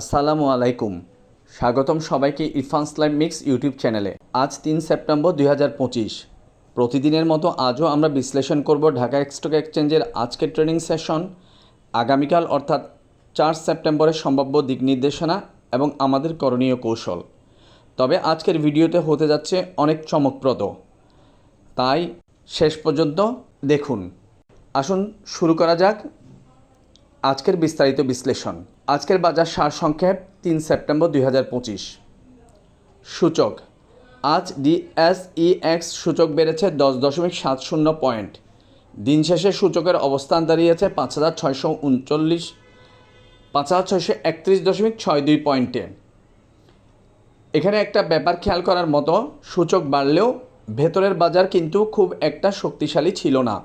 আসসালামু আলাইকুম। স্বাগতম সবাইকে ইরফান স্লাইম মিক্স ইউটিউব চ্যানেলে। আজ তিন সেপ্টেম্বর দুই হাজার পঁচিশ। প্রতিদিনের মতো আজও আমরা বিশ্লেষণ করব ঢাকা স্টক এক্সচেঞ্জের আজকের ট্রেনিং সেশন। আগামীকাল অর্থাৎ চার সেপ্টেম্বরের সম্ভাব্য দিক নির্দেশনা এবং আমাদের করণীয় কৌশল। তবে আজকের ভিডিওতে হতে যাচ্ছে অনেক চমকপ্রদ। তাই শেষ পর্যন্ত দেখুন। আসুন শুরু করা যাক। আজকের বিস্তারিত বিশ্লেষণ। আজকের বাজার সার সংক্ষেপ, তিন সেপ্টেম্বর দুই হাজার পঁচিশ। সূচক। আজ ডিএসইএক্স সূচক বেড়েছে দশ দশমিক সাত শূন্য পয়েন্ট। দিন শেষে সূচকের অবস্থান দাঁড়িয়েছে পাঁচ হাজার ছয়শো উনচল্লিশ, পাঁচ হাজার ছয়শো একত্রিশ দশমিক ছয় দুই পয়েন্টে। এখানে একটা ব্যাপার খেয়াল করার মতো, সূচক বাড়লেও ভেতরের বাজার কিন্তু খুব একটা শক্তিশালী ছিল না।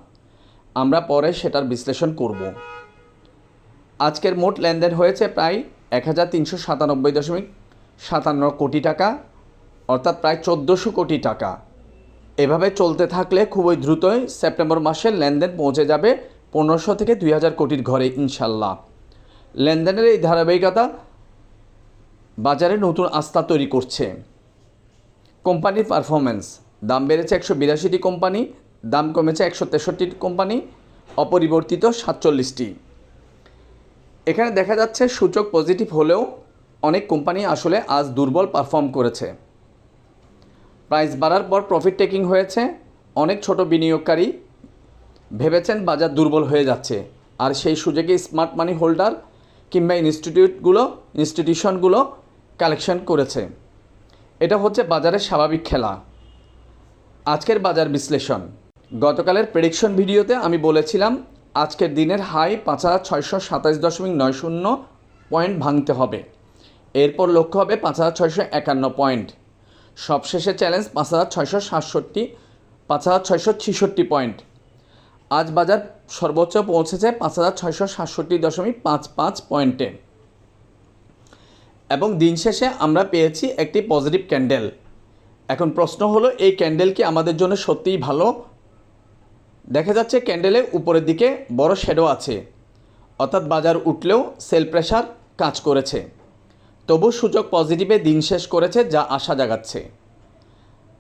আমরা পরে সেটার বিশ্লেষণ করব। আজকের মোট লেনদেন হয়েছে প্রায় এক হাজার তিনশো সাতানব্বই দশমিক সাতান্ন কোটি টাকা, অর্থাৎ প্রায় চোদ্দোশো কোটি টাকা। এভাবে চলতে থাকলে খুবই দ্রুতই সেপ্টেম্বর মাসের লেনদেন পৌঁছে যাবে পনেরোশো থেকে দুই হাজার কোটির ঘরে, ইনশাল্লাহ। লেনদেনের এই ধারাবাহিকতা বাজারে নতুন আস্থা তৈরি করছে। কোম্পানির পারফরমেন্স দাম বেড়েছে একশো বিরাশিটি কোম্পানি, দাম কমেছে একশো তেষট্টিটি কোম্পানি, অপরিবর্তিত সাতচল্লিশটি। এখানে দেখা যাচ্ছে সূচক পজিটিভ হলেও অনেক কোম্পানি আসলে আজ দুর্বল পারফর্ম করেছে। প্রাইস বাড়ার পর প্রফিট টেকিং হয়েছে, অনেক ছোট বিনিয়োগকারী ভেবেছেন বাজার দুর্বল হয়ে যাচ্ছে। আর সেই সুযোগে স্মার্ট মানি হোল্ডার কিংবা ইনস্টিটিউটগুলো ইনস্টিটিউশনগুলো কালেকশন করেছে। এটা হচ্ছে বাজারের স্বাভাবিক খেলা। আজকের বাজার বিশ্লেষণ। গতকালের প্রেডিকশন ভিডিওতে আমি বলেছিলাম আজকের দিনের হাই পাঁচ হাজার ছয়শো সাতাশ দশমিক নয় শূন্য পয়েন্ট ভাঙতে হবে। এরপর লক্ষ্য হবে পাঁচ হাজার ছয়শো একান্ন পয়েন্ট। সবশেষে চ্যালেঞ্জ পাঁচ হাজার ছয়শো সাতষট্টি, পাঁচ হাজার ছয়শো ছিষট্টি পয়েন্ট। আজ বাজার সর্বোচ্চ পৌঁছেছে পাঁচ হাজার ছয়শো সাতষট্টি দশমিক পাঁচ পাঁচ পয়েন্টে। এবং দিন শেষে আমরা পেয়েছি একটি পজিটিভ ক্যান্ডেল। এখন প্রশ্ন হলো, এই ক্যান্ডেল কি আমাদের জন্য সত্যিই ভালো? দেখা যাচ্ছে ক্যান্ডেলের উপরের দিকে বড় শ্যাডো আছে। অর্থাৎ বাজার উঠলেও সেল প্রেশার কাজ করেছে। তবু সূচক পজিটিভে দিন শেষ করেছে যা আশা জাগাচ্ছে।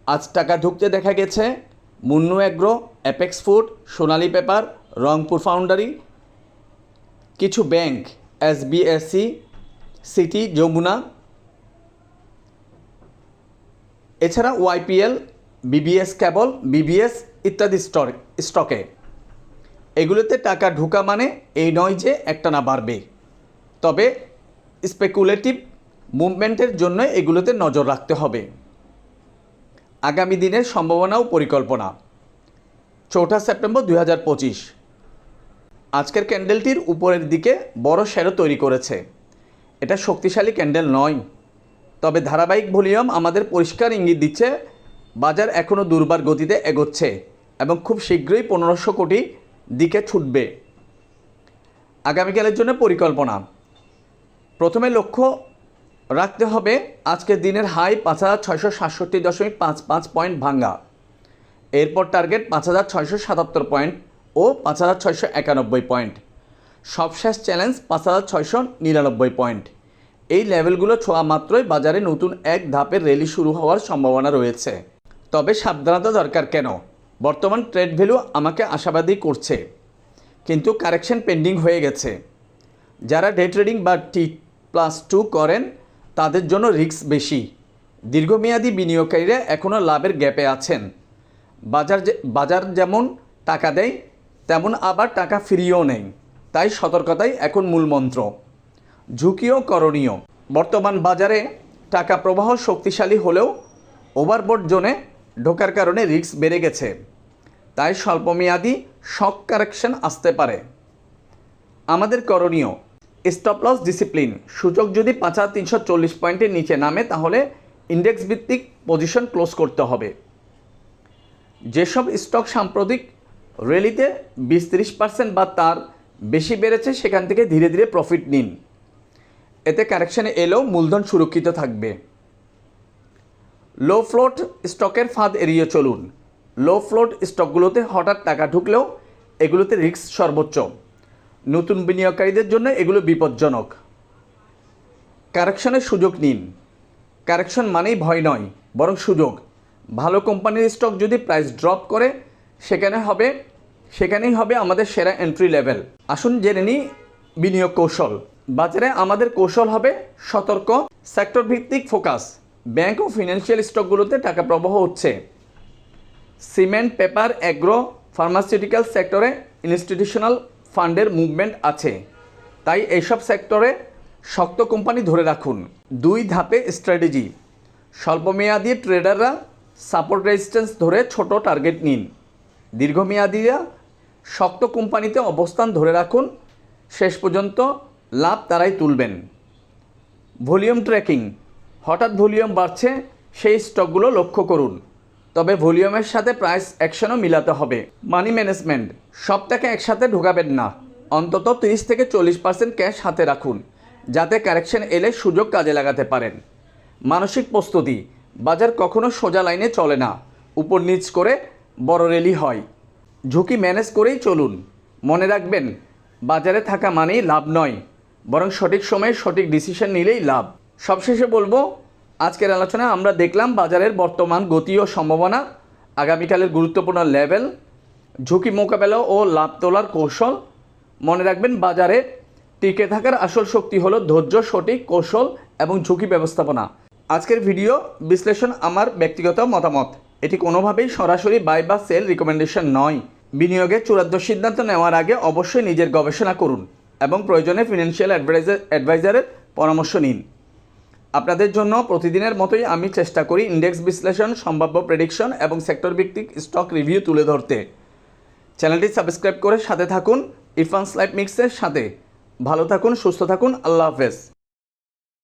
আজ টাকা ঢুকতে দেখা গেছে Munnu agro apex food Sonali paper, Rangpur foundry, কিছু ব্যাংক এসবিএসসি সিটি যমুনা। এছাড়া ওয়াইপিএল বিবিএস ক্যাবল বিবিএস ইত্যাদি স্টক স্টকে এগুলোতে টাকা ঢোকা মানে এই নয় যে একটা না বাড়বে। তবে স্পেকুলেটিভ মুভমেন্টের জন্য এগুলোতে নজর রাখতে হবে। আগামী দিনের সম্ভাবনা ও পরিকল্পনা। চৌঠা সেপ্টেম্বর দুই হাজার পঁচিশ। আজকের ক্যান্ডেলটির উপরের দিকে বড় শ্যাডো তৈরি করেছে। এটা শক্তিশালী ক্যান্ডেল নয়। তবে ধারাবাহিক ভলিউম আমাদের পরিষ্কার ইঙ্গিত দিচ্ছে বাজার এখনও দুর্বার গতিতে এগোচ্ছে এবং খুব শীঘ্রই পনেরোশো কোটি দিকে ছুটবে। আগামীকালের জন্য পরিকল্পনা। প্রথমে লক্ষ্য রাখতে হবে আজকের দিনের হাই পাঁচ হাজার ছয়শো সাতষট্টি দশমিক পাঁচ পাঁচ পয়েন্ট ভাঙ্গা। এরপর টার্গেট পাঁচ হাজার ছয়শো সাতাত্তর পয়েন্ট ও পাঁচ হাজার ছয়শো একানব্বই পয়েন্ট। সবশেষ চ্যালেঞ্জ পাঁচ হাজার ছয়শো নিরানব্বই পয়েন্ট। এই লেভেলগুলো ছোঁয়া মাত্রই বাজারে নতুন এক ধাপের র্যালি শুরু হওয়ার সম্ভাবনা রয়েছে। তবে সাবধানতা দরকার কেন? বর্তমান ট্রেড ভ্যালু আমাকে আশাবাদী করছে। কিন্তু কারেকশন পেন্ডিং হয়ে গেছে। যারা ডে ট্রেডিং বা টি প্লাস টু করেন, তাদের জন্য রিস্ক বেশি। দীর্ঘমেয়াদী বিনিয়োগকারীরা এখনও লাভের গ্যাপে আছেন। বাজার বাজার যেমন টাকা দেয়, তেমন আবার টাকা ফিরিয়েও নেই তাই সতর্কতাই এখন মূল মন্ত্র। ঝুঁকিও করণীয়। বর্তমান বাজারে টাকা প্রবাহ শক্তিশালী হলেও ওভারবোর্ড জোনে ঢোকার কারণে রিস্ক বেড়ে গেছে। তাই স্বল্পমেয়াদী শক কারেকশন আসতে পারে। আমাদের করণীয় স্টপ লস ডিসিপ্লিন সূচক যদি পাঁচ হাজার তিনশো চল্লিশ পয়েন্টের নিচে নামে, তাহলে ইন্ডেক্স ভিত্তিক পজিশন ক্লোজ করতে হবে। যেসব স্টক সাম্প্রতিক র্যালিতে বিশ তিরিশ পার্সেন্ট বা তার বেশি বেড়েছে, সেখান থেকে ধীরে ধীরে প্রফিট নিন। এতে কারেকশানে এলেও মূলধন সুরক্ষিত থাকবে। লো ফ্লোট স্টকের ফাঁদ এড়িয়ে চলুন। লো ফ্লোট স্টকগুলোতে হঠাৎ টাকা ঢুকলেও এগুলোতে রিস্ক সর্বোচ্চ। নতুন বিনিয়োগকারীদের জন্য এগুলো বিপজ্জনক। কারেকশনের সুযোগ নিন। কারেকশন মানেই ভয় নয়, বরং সুযোগ। ভালো কোম্পানির স্টক যদি প্রাইস ড্রপ করে, সেখানে হবে, সেখানেই হবে আমাদের সেরা এন্ট্রি লেভেল আসুন জেনে নিই বিনিয়োগ কৌশল। বাজারে আমাদের কৌশল হবে সতর্ক সেক্টর ভিত্তিক ফোকাস ব্যাংক ও ফিনান্সিয়াল স্টকগুলোতে টাকা প্রবাহ হচ্ছে। সিমেন্ট, পেপার, অ্যাগ্রো, ফার্মাসিউটিক্যাল সেক্টরে ইনস্টিটিউশনাল ফান্ডের মুভমেন্ট আছে। তাই এইসব সেক্টরে শক্ত কোম্পানি ধরে রাখুন। দুই ধাপে স্ট্র্যাটেজি। স্বল্পমেয়াদী ট্রেডাররা সাপোর্ট রেজিস্ট্যান্স ধরে ছোট টার্গেট নিন। দীর্ঘমেয়াদীরা শক্ত কোম্পানিতে অবস্থান ধরে রাখুন। শেষ পর্যন্ত লাভ তারাই তুলবেন। Volume tracking. হঠাৎ ভলিউম বাড়ছে, সেই স্টকগুলো লক্ষ্য করুন। তবে ভলিউমের সাথে প্রাইস অ্যাকশনও মিলাতে হবে। মানি ম্যানেজমেন্ট সব টাকা একসাথে ঢোকাবেন না। অন্তত তিরিশ থেকে চল্লিশ পার্সেন্ট ক্যাশ হাতে রাখুন, যাতে কারেকশন এলে সুযোগ কাজে লাগাতে পারেন। মানসিক প্রস্তুতি, বাজার কখনো সোজা লাইনে চলে না, উপর নিচ করে বড় রেলি হয়। ঝুঁকি ম্যানেজ করেই চলুন। মনে রাখবেন, বাজারে থাকা মানেই লাভ নয়, বরং সঠিক সময়ে সঠিক ডিসিশন নিলেই লাভ। সবশেষে বলব, আজকের আলোচনায় আমরা দেখলাম বাজারের বর্তমান গতি ও সম্ভাবনা, আগামীকালের গুরুত্বপূর্ণ লেভেল ঝুঁকি মোকাবেলা ও লাভ তোলার কৌশল। মনে রাখবেন, বাজারে টিকে থাকার আসল শক্তি হলো ধৈর্য, সঠিক কৌশল এবং ঝুঁকি ব্যবস্থাপনা। আজকের ভিডিও বিশ্লেষণ আমার ব্যক্তিগত মতামত। এটি কোনোভাবেই সরাসরি বাই বা সেল রিকমেন্ডেশন নয়। বিনিয়োগে চূড়ান্ত সিদ্ধান্ত নেওয়ার আগে অবশ্যই নিজের গবেষণা করুন এবং প্রয়োজনে ফিনান্সিয়াল অ্যাডভাইজার অ্যাডভাইজারের পরামর্শ নিন। আপনাদের জন্য প্রতিদিনের মতোই আমি চেষ্টা করি ইন্ডেক্স বিশ্লেষণ, সম্ভাব্য প্রেডিকশন এবং সেক্টর ভিত্তিক স্টক রিভিউ তুলে ধরতে। চ্যানেলটি সাবস্ক্রাইব করে সাথে থাকুন। ইরফান লাইফ মিক্সের সাথে। ভালো থাকুন, সুস্থ থাকুন। আল্লাহ হাফেজ।